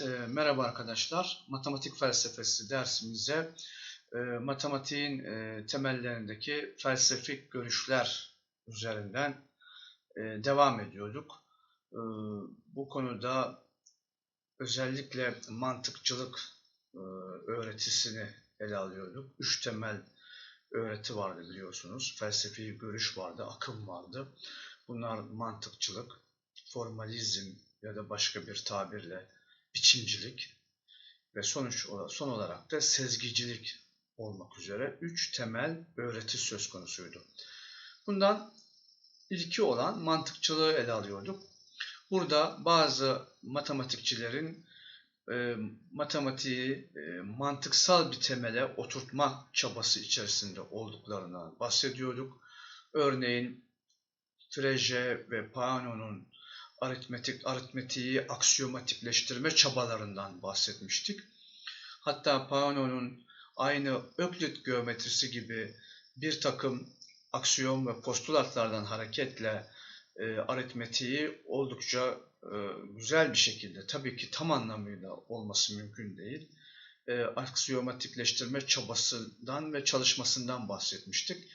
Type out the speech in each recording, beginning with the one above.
Evet, e, merhaba arkadaşlar. Matematik felsefesi dersimize e, matematiğin e, temellerindeki felsefik görüşler üzerinden e, devam ediyorduk. E, bu konuda özellikle mantıkçılık e, öğretisini ele alıyorduk. Üç temel öğreti vardı biliyorsunuz. Felsefi görüş vardı, akım vardı. Bunlar mantıkçılık, formalizm ya da başka bir tabirle biçimcilik ve sonuç son olarak da sezgicilik olmak üzere üç temel öğreti söz konusuydu. Bundan ilki olan mantıkçılığı ele alıyorduk. Burada bazı matematikçilerin e, matematiği e, mantıksal bir temele oturtma çabası içerisinde olduklarına bahsediyorduk. Örneğin Frege ve Paano'nun aritmetik aritmetiği aksiyomatikleştirme çabalarından bahsetmiştik. Hatta Paano'nun aynı Öklit geometrisi gibi bir takım aksiyom ve postulatlardan hareketle e, aritmetiği oldukça e, güzel bir şekilde, tabii ki tam anlamıyla olması mümkün değil, e, aksiyomatikleştirme çabasından ve çalışmasından bahsetmiştik.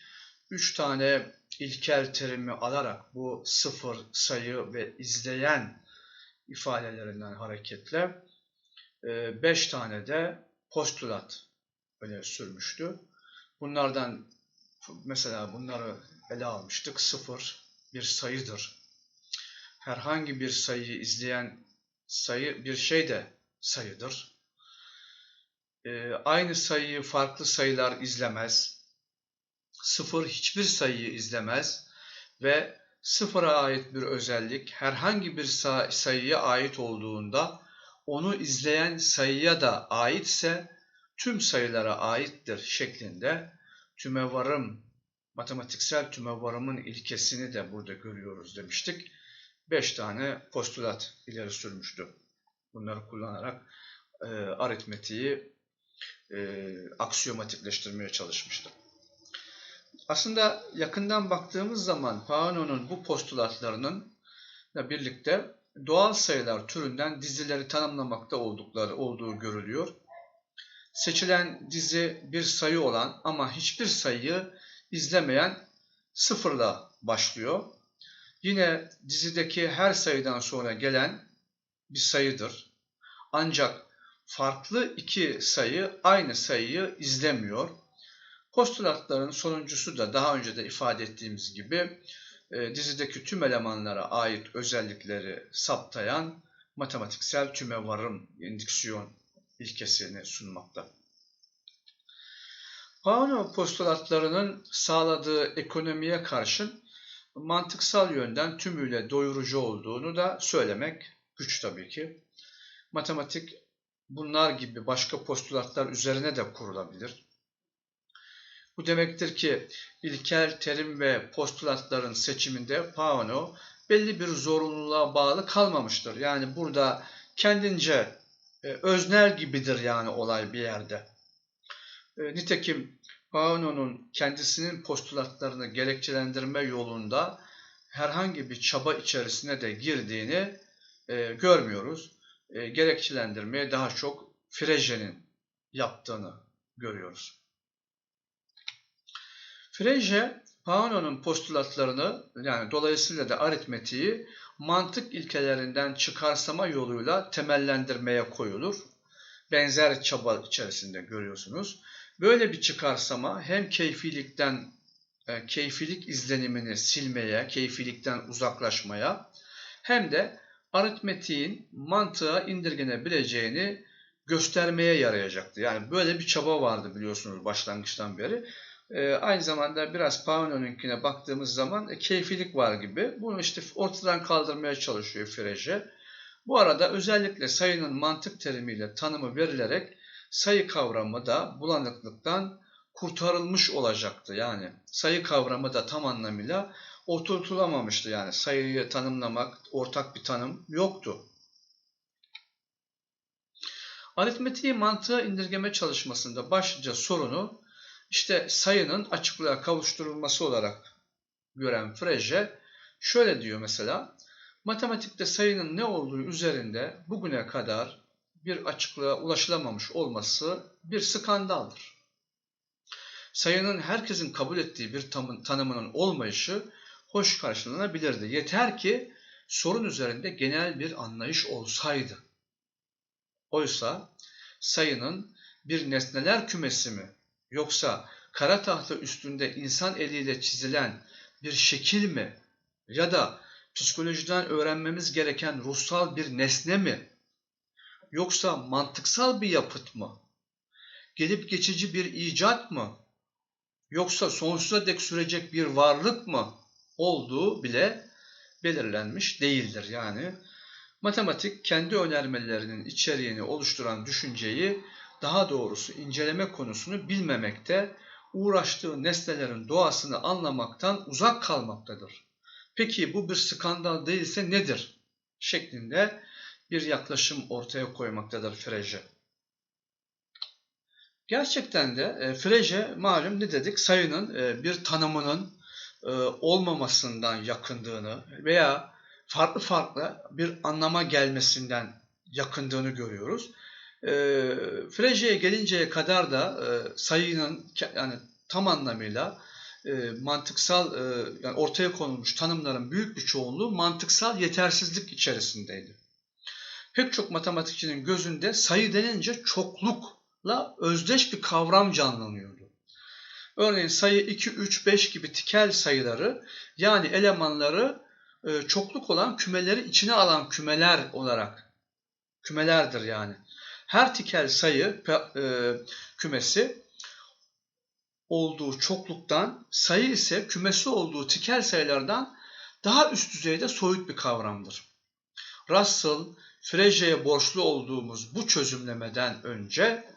Üç tane ilkel terimi alarak bu sıfır, sayı ve izleyen ifadelerinden hareketle e, beş tane de postulat öne sürmüştü. Bunlardan mesela bunları ele almıştık. Sıfır bir sayıdır. Herhangi bir sayıyı izleyen sayı bir şey de sayıdır. E, aynı sayıyı farklı sayılar izlemez sıfır hiçbir sayıyı izlemez ve sıfıra ait bir özellik herhangi bir sayıya ait olduğunda onu izleyen sayıya da aitse tüm sayılara aittir şeklinde tümevarım, matematiksel tümevarımın ilkesini de burada görüyoruz demiştik. Beş tane postulat ileri sürmüştü. Bunları kullanarak e, aritmetiği e, aksiyomatikleştirmeye çalışmıştı. Aslında yakından baktığımız zaman Paano'nun bu postulatlarının birlikte doğal sayılar türünden dizileri tanımlamakta oldukları olduğu görülüyor. Seçilen dizi bir sayı olan ama hiçbir sayıyı izlemeyen sıfırla başlıyor. Yine dizideki her sayıdan sonra gelen bir sayıdır. Ancak farklı iki sayı aynı sayıyı izlemiyor. Postulatların sonuncusu da daha önce de ifade ettiğimiz gibi e, dizideki tüm elemanlara ait özellikleri saptayan matematiksel tümevarım indüksiyon ilkesini sunmakta. Paano postulatlarının sağladığı ekonomiye karşın mantıksal yönden tümüyle doyurucu olduğunu da söylemek güç tabii ki. Matematik bunlar gibi başka postulatlar üzerine de kurulabilir. Bu demektir ki ilkel terim ve postulatların seçiminde Paano belli bir zorunluluğa bağlı kalmamıştır. Yani burada kendince e, öznel gibidir yani olay bir yerde. E, nitekim Paano'nun kendisinin postulatlarını gerekçelendirme yolunda herhangi bir çaba içerisine de girdiğini e, görmüyoruz. E, gerekçelendirmeye daha çok Frege'nin yaptığını görüyoruz. Frege, Paano'nun postulatlarını yani dolayısıyla da aritmetiği mantık ilkelerinden çıkarsama yoluyla temellendirmeye koyulur. Benzer çaba içerisinde görüyorsunuz. Böyle bir çıkarsama hem keyfilikten e, keyfilik izlenimini silmeye, keyfilikten uzaklaşmaya hem de aritmetiğin mantığa indirgenebileceğini göstermeye yarayacaktı. Yani böyle bir çaba vardı biliyorsunuz başlangıçtan beri. E, aynı zamanda biraz Paano'nunkine baktığımız zaman e, keyfilik var gibi. Bunu işte ortadan kaldırmaya çalışıyor Frege. Bu arada özellikle sayının mantık terimiyle tanımı verilerek sayı kavramı da bulanıklıktan kurtarılmış olacaktı. Yani sayı kavramı da tam anlamıyla oturtulamamıştı. Yani sayıyı tanımlamak, ortak bir tanım yoktu. Aritmetiği mantığa indirgeme çalışmasında başlıca sorunu işte sayının açıklığa kavuşturulması olarak gören Frege şöyle diyor mesela. Matematikte sayının ne olduğu üzerinde bugüne kadar bir açıklığa ulaşılamamış olması bir skandaldır. Sayının herkesin kabul ettiği bir tanımının olmayışı hoş karşılanabilirdi. Yeter ki sorun üzerinde genel bir anlayış olsaydı. Oysa sayının bir nesneler kümesi mi yoksa kara tahta üstünde insan eliyle çizilen bir şekil mi ya da psikolojiden öğrenmemiz gereken ruhsal bir nesne mi yoksa mantıksal bir yapıt mı? Gelip geçici bir icat mı? Yoksa sonsuza dek sürecek bir varlık mı olduğu bile belirlenmiş değildir. Yani matematik kendi önermelerinin içeriğini oluşturan düşünceyi daha doğrusu inceleme konusunu bilmemekte, uğraştığı nesnelerin doğasını anlamaktan uzak kalmaktadır. Peki bu bir skandal değilse nedir? şeklinde bir yaklaşım ortaya koymaktadır Frege. Gerçekten de e, Frege malum ne dedik sayının e, bir tanımının e, olmamasından yakındığını veya farklı farklı bir anlama gelmesinden yakındığını görüyoruz. E, Frege'ye gelinceye kadar da e, sayının yani tam anlamıyla e, mantıksal e, yani ortaya konulmuş tanımların büyük bir çoğunluğu mantıksal yetersizlik içerisindeydi. Pek çok matematikçinin gözünde sayı denince çoklukla özdeş bir kavram canlanıyordu. Örneğin sayı 2, 3, 5 gibi tikel sayıları yani elemanları e, çokluk olan kümeleri içine alan kümeler olarak kümelerdir yani. Her tikel sayı e, kümesi olduğu çokluktan, sayı ise kümesi olduğu tikel sayılardan daha üst düzeyde soyut bir kavramdır. Russell, Frege'ye borçlu olduğumuz bu çözümlemeden önce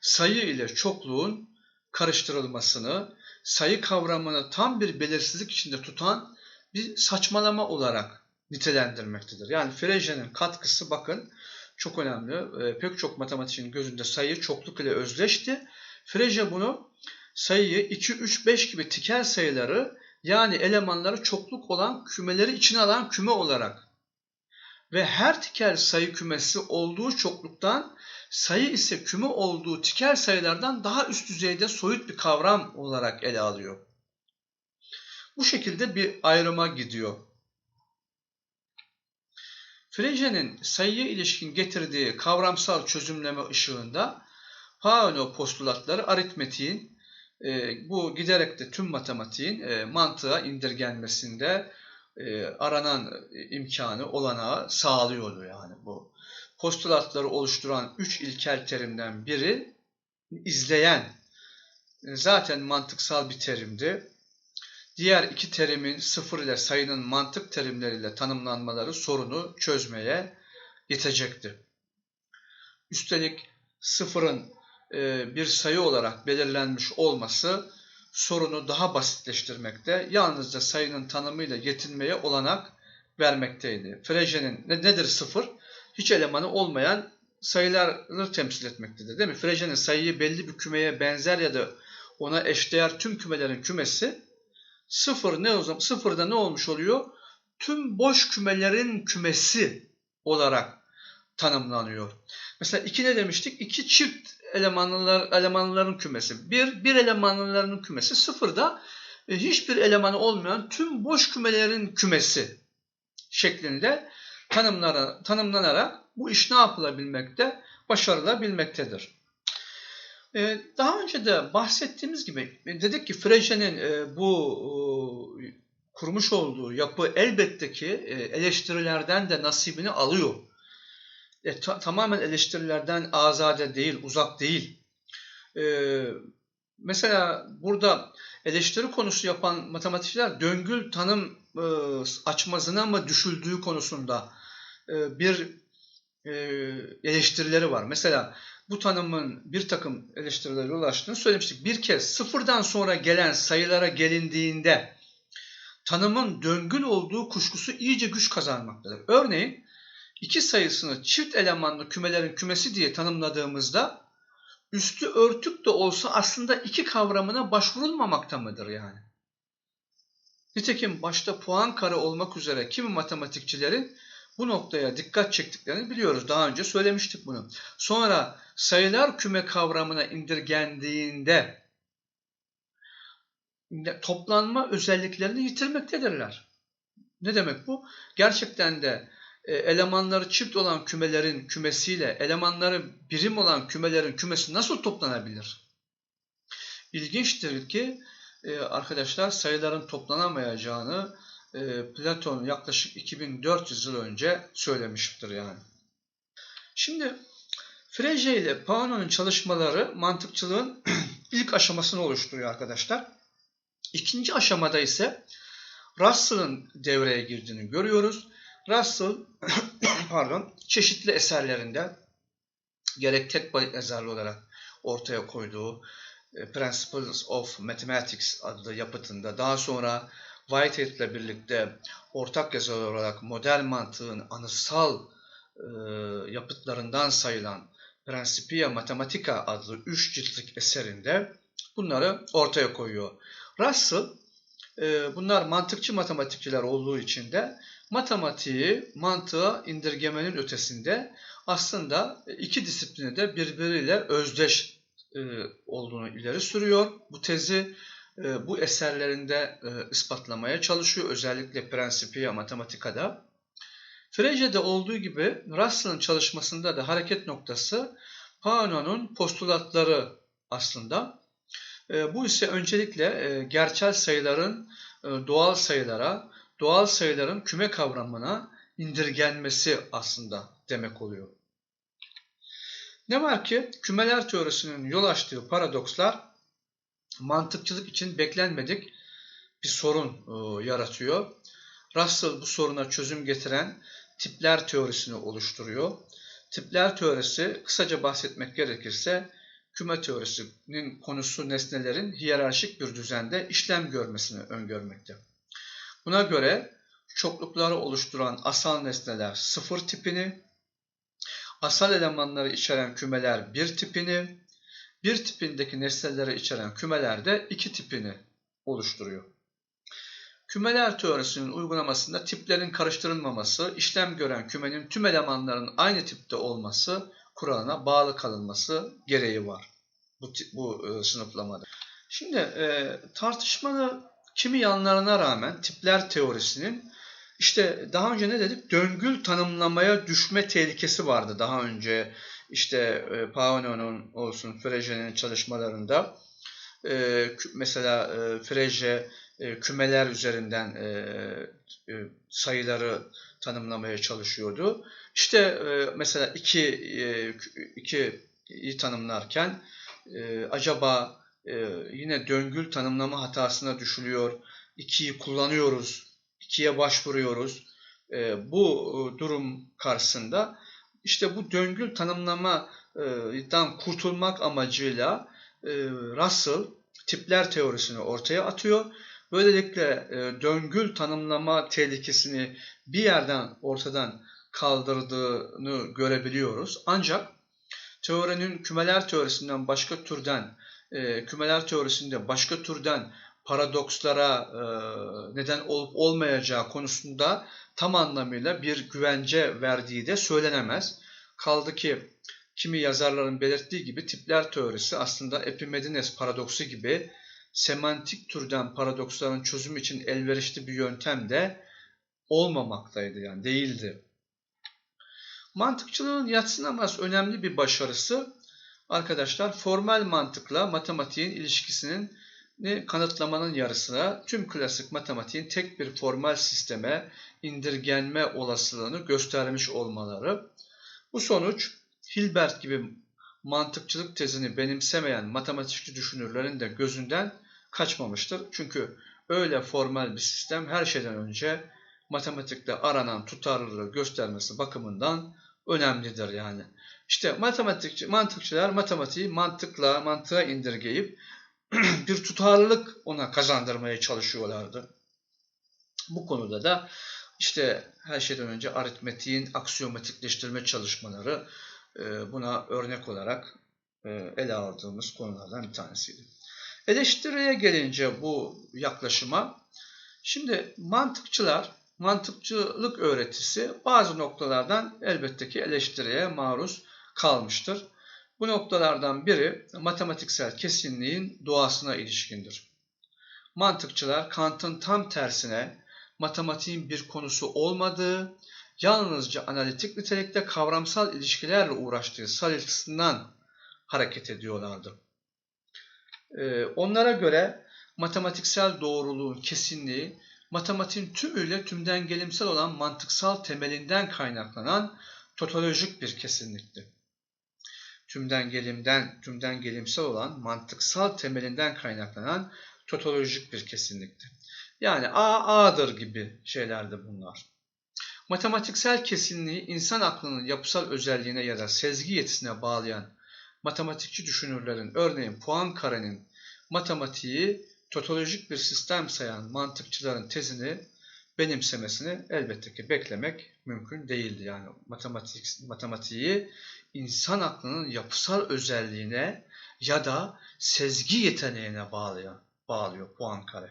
sayı ile çokluğun karıştırılmasını, sayı kavramını tam bir belirsizlik içinde tutan bir saçmalama olarak nitelendirmektedir. Yani Frege'nin katkısı bakın çok önemli. E, pek çok matematikçinin gözünde sayı çokluk ile özleşti. Frege bunu sayıyı 2, 3, 5 gibi tikel sayıları yani elemanları çokluk olan kümeleri içine alan küme olarak ve her tikel sayı kümesi olduğu çokluktan sayı ise küme olduğu tikel sayılardan daha üst düzeyde soyut bir kavram olarak ele alıyor. Bu şekilde bir ayrıma gidiyor. Frege'nin sayıya ilişkin getirdiği kavramsal çözümleme ışığında Paano postulatları aritmetiğin e, bu giderek de tüm matematiğin e, mantığa indirgenmesinde e, aranan imkanı, olanağı sağlıyordu yani bu. Postulatları oluşturan üç ilkel terimden biri izleyen zaten mantıksal bir terimdi. Diğer iki terimin sıfır ile sayının mantık terimleriyle tanımlanmaları sorunu çözmeye yetecekti. Üstelik sıfırın e, bir sayı olarak belirlenmiş olması sorunu daha basitleştirmekte, yalnızca sayının tanımıyla yetinmeye olanak vermekteydi. Frege'nin ne, nedir sıfır? Hiç elemanı olmayan sayıları temsil etmektedir. Değil mi? Frege'nin sayıyı belli bir kümeye benzer ya da ona eşdeğer tüm kümelerin kümesi sıfır ne o zaman? Sıfırda ne olmuş oluyor? Tüm boş kümelerin kümesi olarak tanımlanıyor. Mesela iki ne demiştik? İki çift elemanlılar, elemanlıların kümesi. Bir, bir elemanlıların kümesi. Sıfırda e, hiçbir elemanı olmayan tüm boş kümelerin kümesi şeklinde tanımlanarak bu iş ne yapılabilmekte? Başarılabilmektedir. E, daha önce de bahsettiğimiz gibi e, dedik ki Frege'nin bu kurmuş olduğu yapı elbette ki eleştirilerden de nasibini alıyor e, ta, tamamen eleştirilerden azade değil, uzak değil. E, mesela burada eleştiri konusu yapan matematikçiler döngül tanım e, açmazına mı düşüldüğü konusunda e, bir e, eleştirileri var. Mesela bu tanımın bir takım eleştirilere ulaştığını söylemiştik. Bir kez sıfırdan sonra gelen sayılara gelindiğinde tanımın döngül olduğu kuşkusu iyice güç kazanmaktadır. Örneğin iki sayısını çift elemanlı kümelerin kümesi diye tanımladığımızda üstü örtük de olsa aslında iki kavramına başvurulmamakta mıdır yani? Nitekim başta puan kare olmak üzere kimi matematikçilerin bu noktaya dikkat çektiklerini biliyoruz. Daha önce söylemiştik bunu. Sonra sayılar küme kavramına indirgendiğinde toplanma özelliklerini yitirmektedirler. Ne demek bu? Gerçekten de e, elemanları çift olan kümelerin kümesiyle elemanları birim olan kümelerin kümesi nasıl toplanabilir? İlginçtir ki e, arkadaşlar sayıların toplanamayacağını e, Platon yaklaşık 2400 yıl önce söylemiştir yani. Şimdi Frege ile Paano'nun çalışmaları mantıkçılığın ilk aşamasını oluşturuyor arkadaşlar. İkinci aşamada ise Russell'ın devreye girdiğini görüyoruz. Russell pardon çeşitli eserlerinde gerek tek boyut eserli olarak ortaya koyduğu e, Principles of Mathematics adlı yapıtında daha sonra Whitehead ile birlikte ortak yazılar olarak modern mantığın anısal e, yapıtlarından sayılan Principia Mathematica adlı üç ciltlik eserinde bunları ortaya koyuyor. Russell e, bunlar mantıkçı matematikçiler olduğu için de matematiği mantığa indirgemenin ötesinde aslında iki disiplini de birbiriyle özdeş e, olduğunu ileri sürüyor. Bu tezi bu eserlerinde e, ispatlamaya çalışıyor. Özellikle Principia Matematika'da. Frege'de olduğu gibi Russell'ın çalışmasında da hareket noktası Paano'nun postulatları aslında. Bu ise öncelikle gerçel sayıların doğal sayılara, doğal sayıların küme kavramına indirgenmesi aslında demek oluyor. Ne var ki kümeler teorisinin yol açtığı paradokslar mantıkçılık için beklenmedik bir sorun e, yaratıyor. Russell bu soruna çözüm getiren tipler teorisini oluşturuyor. Tipler teorisi kısaca bahsetmek gerekirse küme teorisinin konusu nesnelerin hiyerarşik bir düzende işlem görmesini öngörmekte. Buna göre çoklukları oluşturan asal nesneler sıfır tipini, asal elemanları içeren kümeler bir tipini, bir tipindeki nesneleri içeren kümeler de iki tipini oluşturuyor. Kümeler teorisinin uygulamasında tiplerin karıştırılmaması, işlem gören kümenin tüm elemanların aynı tipte olması kuralına bağlı kalınması gereği var bu, bu e, sınıflamada. Şimdi e, tartışmalı kimi yanlarına rağmen tipler teorisinin işte daha önce ne dedik? Döngül tanımlamaya düşme tehlikesi vardı daha önce işte e, Paono'nun olsun Frege'nin çalışmalarında. E, mesela e, Frege e, kümeler üzerinden e, e, sayıları tanımlamaya çalışıyordu. İşte e, mesela iki, e, iki iyi tanımlarken e, acaba e, yine döngül tanımlama hatasına düşülüyor. İkiyi kullanıyoruz, ikiye başvuruyoruz. E, bu e, durum karşısında işte bu döngül tanımlamadan kurtulmak amacıyla Russell tipler teorisini ortaya atıyor. Böylelikle döngül tanımlama tehlikesini bir yerden ortadan kaldırdığını görebiliyoruz. Ancak teorinin kümeler teorisinden başka türden, kümeler teorisinde başka türden paradokslara neden olup olmayacağı konusunda tam anlamıyla bir güvence verdiği de söylenemez. Kaldı ki kimi yazarların belirttiği gibi tipler teorisi aslında Epimedines paradoksu gibi semantik türden paradoksların çözümü için elverişli bir yöntem de olmamaktaydı yani değildi. Mantıkçılığın yatsınamaz önemli bir başarısı arkadaşlar formal mantıkla matematiğin ilişkisinin kanıtlamanın yarısına tüm klasik matematiğin tek bir formal sisteme indirgenme olasılığını göstermiş olmaları. Bu sonuç Hilbert gibi mantıkçılık tezini benimsemeyen matematikçi düşünürlerin de gözünden kaçmamıştır. Çünkü öyle formal bir sistem her şeyden önce matematikte aranan tutarlılığı göstermesi bakımından önemlidir yani. İşte matematikçi, mantıkçılar matematiği mantıkla, mantığa indirgeyip bir tutarlılık ona kazandırmaya çalışıyorlardı. Bu konuda da işte her şeyden önce aritmetiğin aksiyomatikleştirme çalışmaları e, buna örnek olarak e, ele aldığımız konulardan bir tanesiydi. Eleştiriye gelince bu yaklaşıma, şimdi mantıkçılar mantıkçılık öğretisi bazı noktalardan elbette ki eleştiriye maruz kalmıştır. Bu noktalardan biri matematiksel kesinliğin doğasına ilişkindir. Mantıkçılar Kant'ın tam tersine matematiğin bir konusu olmadığı, yalnızca analitik nitelikte kavramsal ilişkilerle uğraştığı sayısından hareket ediyorlardı. Ee, onlara göre matematiksel doğruluğun kesinliği, matematiğin tümüyle tümden gelimsel olan mantıksal temelinden kaynaklanan totolojik bir kesinlikti. Tümden gelimden, tümden gelimsel olan mantıksal temelinden kaynaklanan totolojik bir kesinlikti. Yani A, A'dır gibi şeylerdi bunlar. Matematiksel kesinliği insan aklının yapısal özelliğine ya da sezgi yetisine bağlayan matematikçi düşünürlerin örneğin Poincaré'nin matematiği totolojik bir sistem sayan mantıkçıların tezini benimsemesini elbette ki beklemek mümkün değildi. Yani matematik, matematiği insan aklının yapısal özelliğine ya da sezgi yeteneğine bağlayan, bağlıyor Poincaré.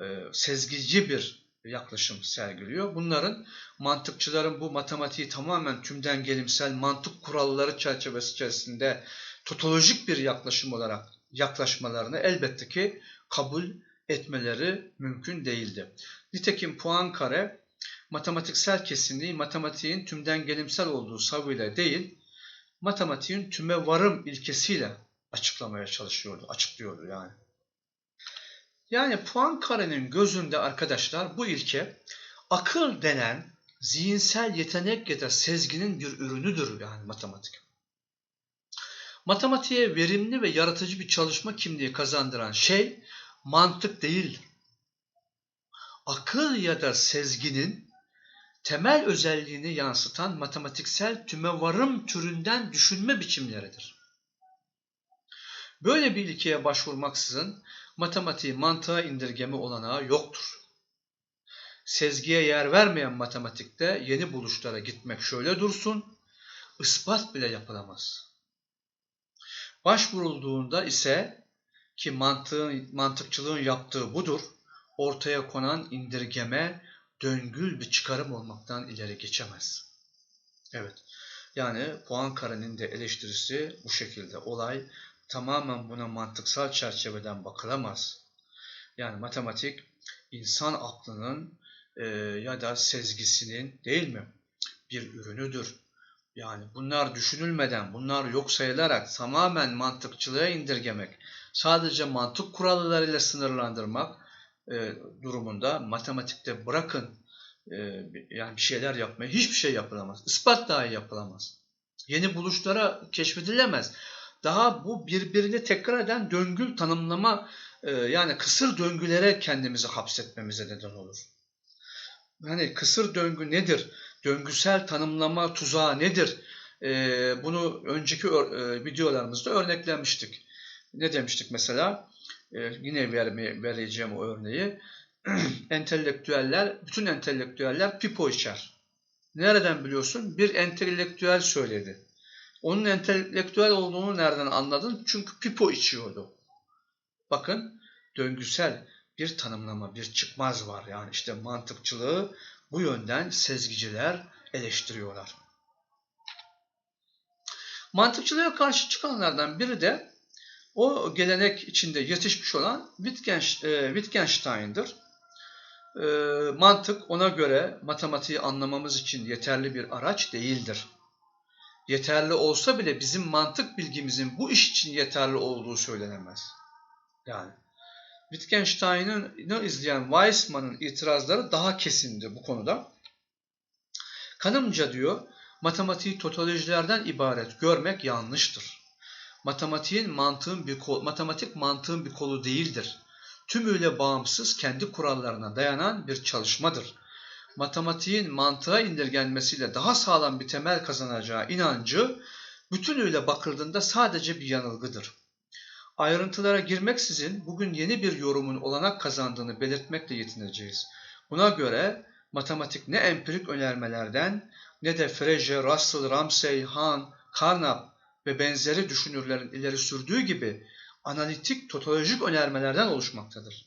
Ee, sezgici bir yaklaşım sergiliyor. Bunların mantıkçıların bu matematiği tamamen tümden gelimsel mantık kuralları çerçevesi içerisinde totolojik bir yaklaşım olarak yaklaşmalarını elbette ki kabul etmeleri mümkün değildi. Nitekim Poincaré matematiksel kesinliği matematiğin tümden gelimsel olduğu savıyla değil, matematiğin tüme varım ilkesiyle açıklamaya çalışıyordu, açıklıyordu yani. Yani Poincaré'nin gözünde arkadaşlar bu ilke akıl denen zihinsel yetenek ya da sezginin bir ürünüdür yani matematik. Matematiğe verimli ve yaratıcı bir çalışma kimliği kazandıran şey mantık değildir. Akıl ya da sezginin temel özelliğini yansıtan matematiksel tümevarım türünden düşünme biçimleridir. Böyle bir ilkeye başvurmaksızın matematiği mantığa indirgeme olanağı yoktur. Sezgiye yer vermeyen matematikte yeni buluşlara gitmek şöyle dursun, ispat bile yapılamaz. Başvurulduğunda ise ki mantığın, mantıkçılığın yaptığı budur, ortaya konan indirgeme döngül bir çıkarım olmaktan ileri geçemez. Evet, yani Poincaré'nin de eleştirisi bu şekilde. Olay tamamen buna mantıksal çerçeveden bakılamaz. Yani matematik insan aklının e, ya da sezgisinin değil mi bir ürünüdür. Yani bunlar düşünülmeden, bunlar yok sayılarak tamamen mantıkçılığa indirgemek, sadece mantık kurallarıyla sınırlandırmak e, durumunda matematikte bırakın e, yani bir şeyler yapmaya hiçbir şey yapılamaz. Ispat dahi yapılamaz. Yeni buluşlara keşfedilemez daha bu birbirini tekrar eden döngül tanımlama e, yani kısır döngülere kendimizi hapsetmemize neden olur. Hani kısır döngü nedir? Döngüsel tanımlama tuzağı nedir? E, bunu önceki e, videolarımızda örneklemiştik. Ne demiştik mesela? Yine vermeye, vereceğim o örneği. entelektüeller, bütün entelektüeller pipo içer. Nereden biliyorsun? Bir entelektüel söyledi. Onun entelektüel olduğunu nereden anladın? Çünkü pipo içiyordu. Bakın döngüsel bir tanımlama, bir çıkmaz var. Yani işte mantıkçılığı bu yönden sezgiciler eleştiriyorlar. Mantıkçılığa karşı çıkanlardan biri de o gelenek içinde yetişmiş olan e, Wittgenstein'dir. E, mantık ona göre matematiği anlamamız için yeterli bir araç değildir yeterli olsa bile bizim mantık bilgimizin bu iş için yeterli olduğu söylenemez. Yani Wittgenstein'ı izleyen Weissmann'ın itirazları daha kesindi bu konuda. Kanımca diyor, matematiği totolojilerden ibaret görmek yanlıştır. Matematiğin mantığın bir kol, matematik mantığın bir kolu değildir. Tümüyle bağımsız kendi kurallarına dayanan bir çalışmadır matematiğin mantığa indirgenmesiyle daha sağlam bir temel kazanacağı inancı bütünüyle bakıldığında sadece bir yanılgıdır. Ayrıntılara girmeksizin bugün yeni bir yorumun olanak kazandığını belirtmekle yetineceğiz. Buna göre matematik ne empirik önermelerden ne de Frege, Russell, Ramsey, Hahn, Carnap ve benzeri düşünürlerin ileri sürdüğü gibi analitik, totolojik önermelerden oluşmaktadır.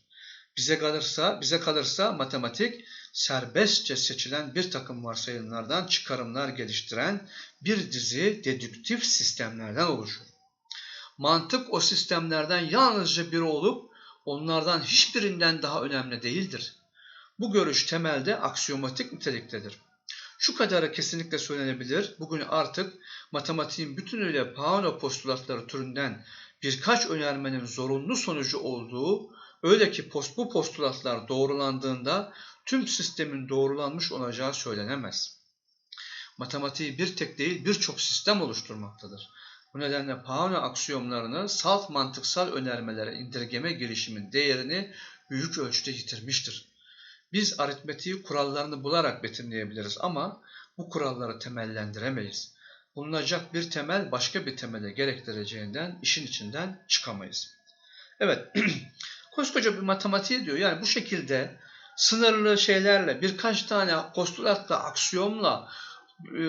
Bize kalırsa, bize kalırsa matematik serbestçe seçilen bir takım varsayımlardan çıkarımlar geliştiren bir dizi dedüktif sistemlerden oluşur. Mantık o sistemlerden yalnızca biri olup onlardan hiçbirinden daha önemli değildir. Bu görüş temelde aksiyomatik niteliktedir. Şu kadarı kesinlikle söylenebilir. Bugün artık matematiğin bütünüyle Paano postulatları türünden birkaç önermenin zorunlu sonucu olduğu, öyle ki post, bu postulatlar doğrulandığında tüm sistemin doğrulanmış olacağı söylenemez. Matematiği bir tek değil birçok sistem oluşturmaktadır. Bu nedenle Paano aksiyomlarını salt mantıksal önermelere indirgeme girişimin değerini büyük ölçüde yitirmiştir. Biz aritmetiği kurallarını bularak betimleyebiliriz ama bu kuralları temellendiremeyiz. Bulunacak bir temel başka bir temele gerektireceğinden işin içinden çıkamayız. Evet, koskoca bir matematiği diyor. Yani bu şekilde sınırlı şeylerle, birkaç tane postulatla, aksiyomla e,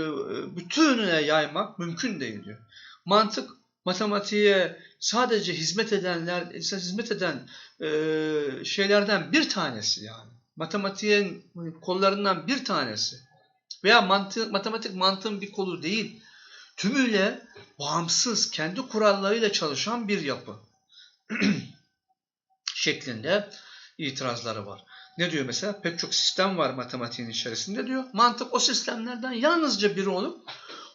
bütününe yaymak mümkün değil diyor. Mantık matematiğe sadece hizmet edenler, hizmet eden e, şeylerden bir tanesi yani. Matematiğin kollarından bir tanesi. Veya mantık, matematik mantığın bir kolu değil. Tümüyle bağımsız, kendi kurallarıyla çalışan bir yapı. şeklinde itirazları var. Ne diyor mesela? Pek çok sistem var matematiğin içerisinde diyor. Mantık o sistemlerden yalnızca biri olup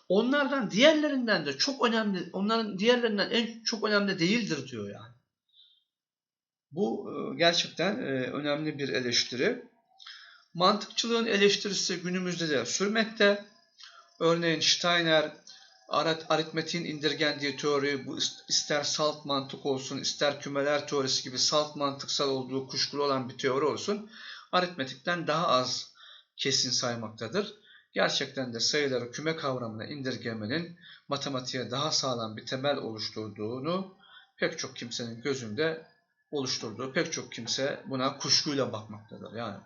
onlardan diğerlerinden de çok önemli, onların diğerlerinden en çok önemli değildir diyor yani. Bu e, gerçekten e, önemli bir eleştiri. Mantıkçılığın eleştirisi günümüzde de sürmekte. Örneğin Steiner aritmetiğin indirgendiği teori bu ister salt mantık olsun ister kümeler teorisi gibi salt mantıksal olduğu kuşkulu olan bir teori olsun aritmetikten daha az kesin saymaktadır. Gerçekten de sayıları küme kavramına indirgemenin matematiğe daha sağlam bir temel oluşturduğunu pek çok kimsenin gözünde oluşturduğu pek çok kimse buna kuşkuyla bakmaktadır. Yani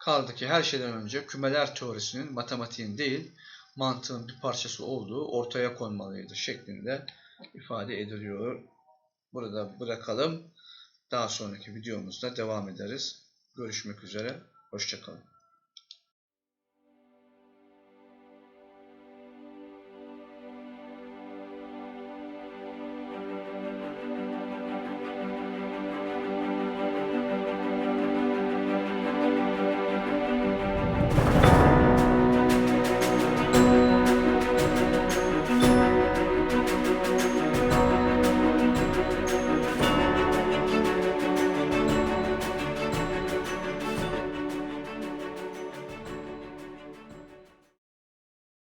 kaldı ki her şeyden önce kümeler teorisinin matematiğin değil mantığın bir parçası olduğu ortaya konmalıydı şeklinde ifade ediliyor. Burada bırakalım. Daha sonraki videomuzda devam ederiz. Görüşmek üzere. Hoşçakalın.